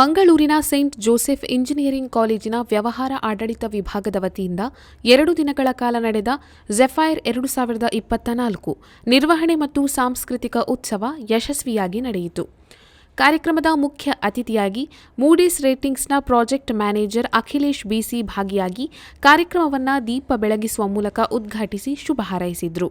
ಮಂಗಳೂರಿನ Saint Joseph engineering ಕಾಲೇಜಿನ ವ್ಯವಹಾರ ಆಡಳಿತ ವಿಭಾಗದ ವತಿಯಿಂದ ಎರಡು ದಿನಗಳ ಕಾಲ ನಡೆದ ಜೆಫೈರ್ ಎರಡು ಸಾವಿರದ ಇಪ್ಪತ್ತ ನಾಲ್ಕು ನಿರ್ವಹಣೆ ಮತ್ತು ಸಾಂಸ್ಕೃತಿಕ ಉತ್ಸವ ಯಶಸ್ವಿಯಾಗಿ ನಡೆಯಿತು. ಕಾರ್ಯಕ್ರಮದ ಮುಖ್ಯ ಅತಿಥಿಯಾಗಿ Moody's ರೇಟಿಂಗ್ಸ್ನ project manager Akhilesh B C ಕಾರ್ಯಕ್ರಮವನ್ನು ದೀಪ ಬೆಳಗಿಸುವ ಮೂಲಕ ಉದ್ಘಾಟಿಸಿ ಶುಭ ಹಾರೈಸಿದರು.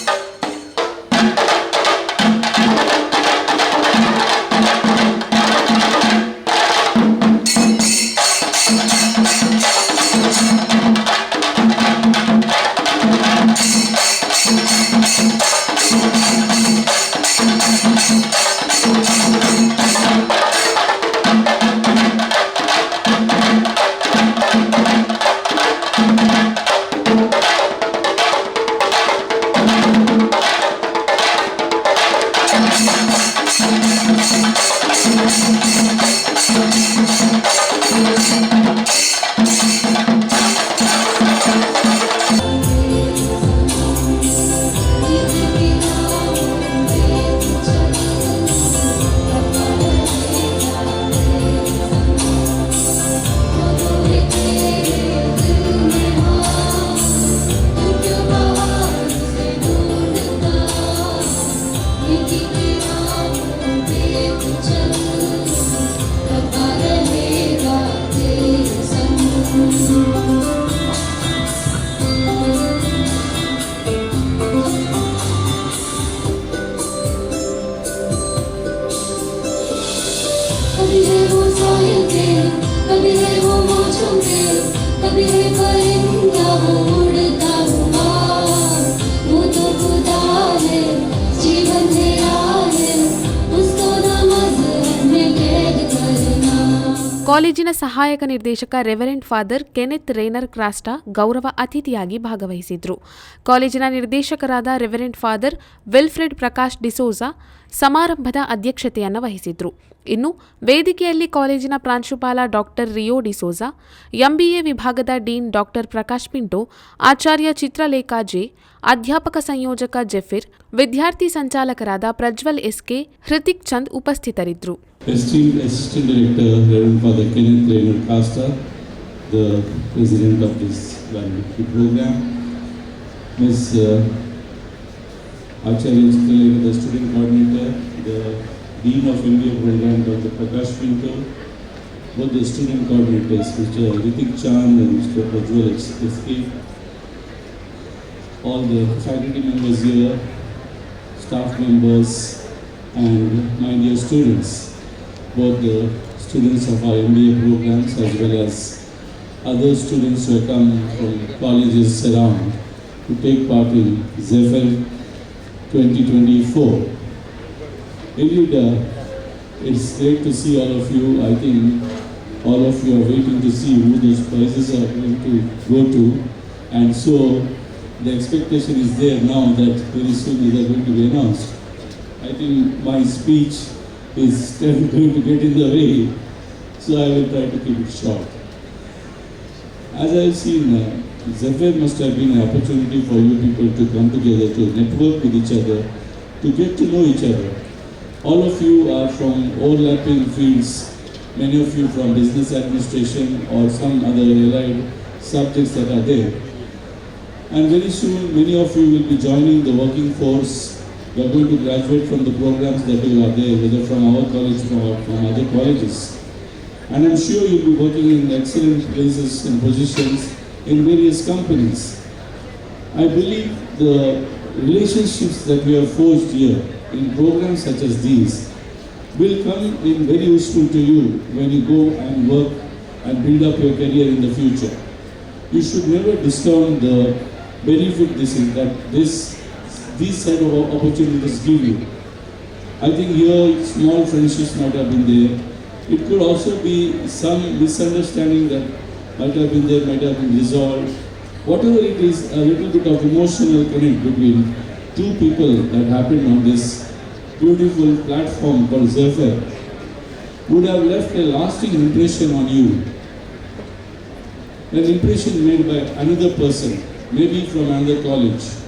Yaşantıyız tabii varın yağmur ಕಾಲೇಜಿನ ಸಹಾಯಕ ನಿರ್ದೇಶಕ reverend father Kenneth Rayner Crasta ಗೌರವ ಅತಿಥಿಯಾಗಿ ಭಾಗವಹಿಸಿದ್ರು. ಕಾಲೇಜಿನ ನಿರ್ದೇಶಕರಾದ reverend father Wilfred Prakash D'Souza ಸಮಾರಂಭದ ಅಧ್ಯಕ್ಷತೆಯನ್ನು ವಹಿಸಿದ್ರು. ಇನ್ನು ವೇದಿಕೆಯಲ್ಲಿ ಕಾಲೇಜಿನ ಪ್ರಾಂಶುಪಾಲ ಡಾಕ್ಟರ್ ರಿಯೋ ಡಿಸೋಜಾ, ಎಂಬಿಎ ವಿಭಾಗದ dean doctor Prakash Pinto, Acharya Chitralekha J, ಅಧ್ಯಾಪಕ ಸಂಯೋಜಕ ಜೆಫಿರ್, ವಿದ್ಯಾರ್ಥಿ ಸಂಚಾಲಕರಾದ ಪ್ರಜ್ವಲ್ ಎಸ್ಕೆ, ಹೃತಿಕ್ ಚಂದ್ ಉಪಸ್ಥಿತರಿದ್ದರು Esteemed Assistant Director, Reverend Father Kenneth Raymond Costa, the President of this valedictory program, Ms. uh, Acharya the Student Coordinator, the Dean of MBA Program, Dr. Prakash Pinto, both the student coordinators, Mr. Ritik Chand and Mr. Prajwal SK, all the faculty members here, staff members, and my dear students, both the students of our MBA programs as well as other students who have come from colleges around to take part in Zephyr 2024. Indeed, uh, it's great to see all of you. I think all of you are waiting to see who those prizes are going to go to. And so the expectation is there now that very soon they are going to be announced. I think my speech is going to get in the way, so I will try to keep it short. As I have seen, uh, Zephyr must have been an opportunity for you people to come together, to network with each other, to get to know each other. All of you are from overlapping fields, many of you from business administration or some other allied subjects that are there. And very soon, many of you will be joining the working force. You are going to graduate from the programs that you are there, whether from our college or from other colleges. And I'm sure you'll be working in excellent places and positions in various companies. I believe the relationships that we have forged here in programs such as these will come in very useful to you when you go and work and build up your career in the future. You should never discount the benefit this is that this these set of opportunities give you. I think here small friendships might have been there. It could also be some misunderstanding that might have been there, might have been resolved. Whatever it is, a little bit of emotional connect between two people that happened on this beautiful platform called Zephyr would have left a lasting impression on you. An impression made by another person, maybe from another college.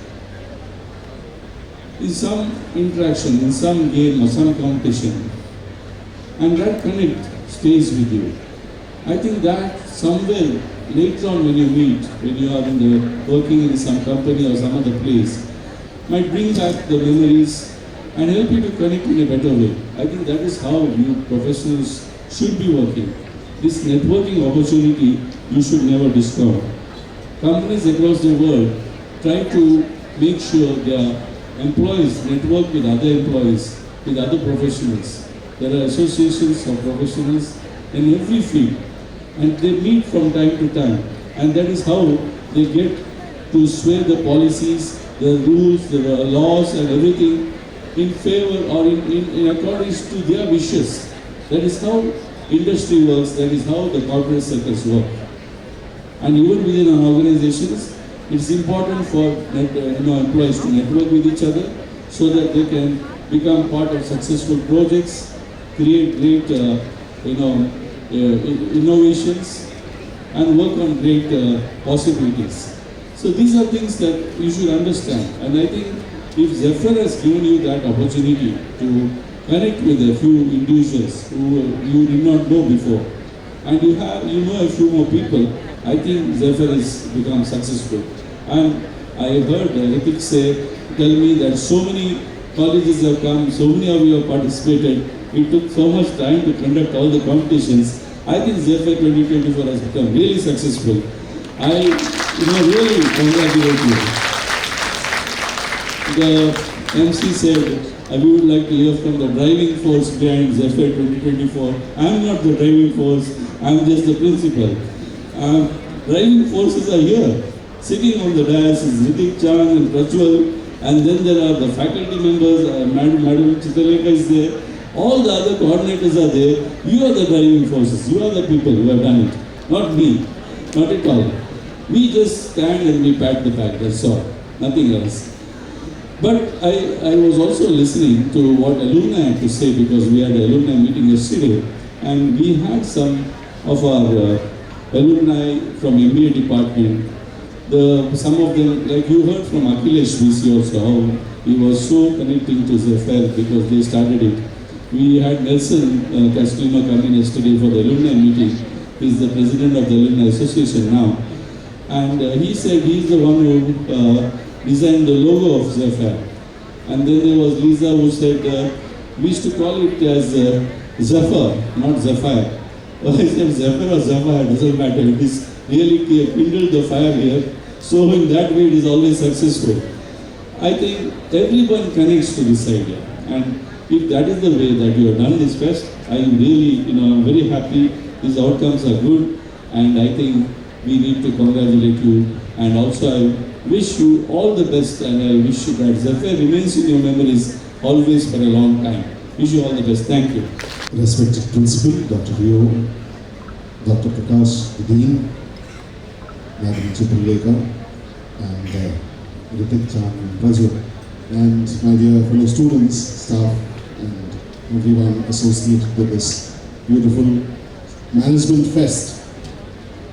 In some interaction, in some game or some competition, and that connect stays with you. I think that somewhere later on when you meet, when you are in the working in some company or some other place, might bring back the memories and help you to connect in a better way. I think that is how you professionals should be working. This networking opportunity you should never discount. Companies across the world try to make sure their employees network with other employees, with other professionals. There are associations of professionals in every field and they meet from time to time and that is how they get to sway the policies, the rules, the laws and everything in favor or in, in, in accordance to their wishes. That is how industry works, that is how the corporate circles work. And even within our organizations, it's important for net, uh, you know, employees to network with each other so that they can become part of successful projects, create great, uh, you know, uh, innovations, and work on great uh, possibilities. So these are things that you should understand. And I think if Zephyr has given you that opportunity to connect with a few individuals who you did not know before, and you have you know a few more people, I think Zephyr has become successful. And I heard Ritik say, tell me that so many colleges have come, so many of you have participated. It took so much time to conduct all the competitions. I think Zephyr 2024 has become really successful. I, you know, really congratulate you. The MC said, we would like to hear from the driving force behind Zephyr 2024. I am not the driving force, I am just the principal. Um, driving forces are here. Sitting on the dais is Ritik Chan and Prajwal, and then there are the faculty members, uh, Madam, Madam Chitaleka is there. All the other coordinators are there. You are the driving forces. You are the people who have done it, not me, not at all. We just stand and we pat the back. That's all. Nothing else. But I, I was also listening to what alumni had to say because we had an alumni meeting yesterday and we had some of our uh, alumni from MBA department. The, some of them, like you heard from Akhilesh VC also, how he was so connecting to Zephyr because they started it. We had Nelson uh, Castellino come in yesterday for the alumni meeting. He's the president of the Alumni Association now. And uh, he said he's the one who uh, designed the logo of Zephyr. And then there was Lisa who said, uh, we used to call it as uh, Zephyr, not Zephyr. Zephyr or Zephyr, doesn't matter. It is really kindled the fire here. So in that way it is always successful. I think everyone connects to this idea. And if that is the way that you have done this fest, I am really, you know, I'm very happy. These outcomes are good. And I think we need to congratulate you. And also I wish you all the best and I wish you that Zephyr remains in your memories always for a long time. Wish you all the best. Thank you. respected principal, Dr. Rio, Dr. Prakash, the Dean, Madam Chitraleka, and uh, Ritik Chan and Raju, and my dear fellow students, staff, and everyone associated with this beautiful management fest.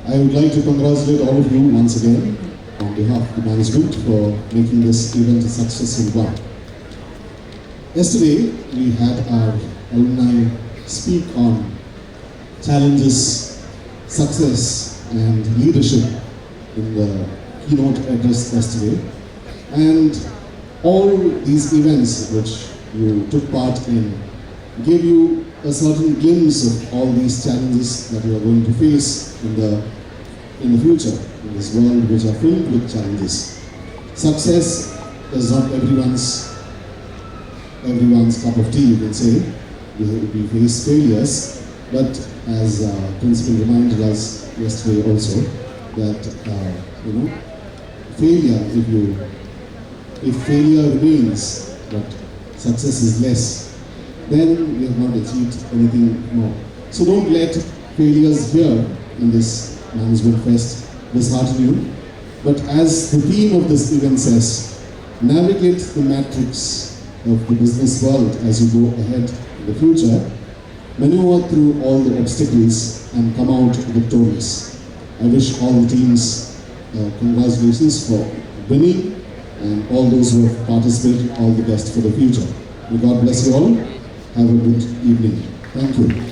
I would like to congratulate all of you once again on behalf of the management for making this event a successful one. Yesterday, we had our alumni speak on challenges, success, and leadership in the keynote address yesterday. And all these events which you took part in gave you a certain glimpse of all these challenges that you are going to face in the in the future in this world which are filled with challenges. Success is not everyone's everyone's cup of tea, you can say. We, we face failures, but as uh, principal reminded us yesterday also, that uh, you know, failure if you if failure remains, but success is less, then we have not achieved anything more. So don't let failures here in this management fest dishearten you. But as the theme of this event says, navigate the matrix of the business world as you go ahead in the future, maneuver through all the obstacles and come out victorious. I wish all the teams uh, congratulations for winning and all those who have participated, all the best for the future. May God bless you all. Have a good evening. Thank you.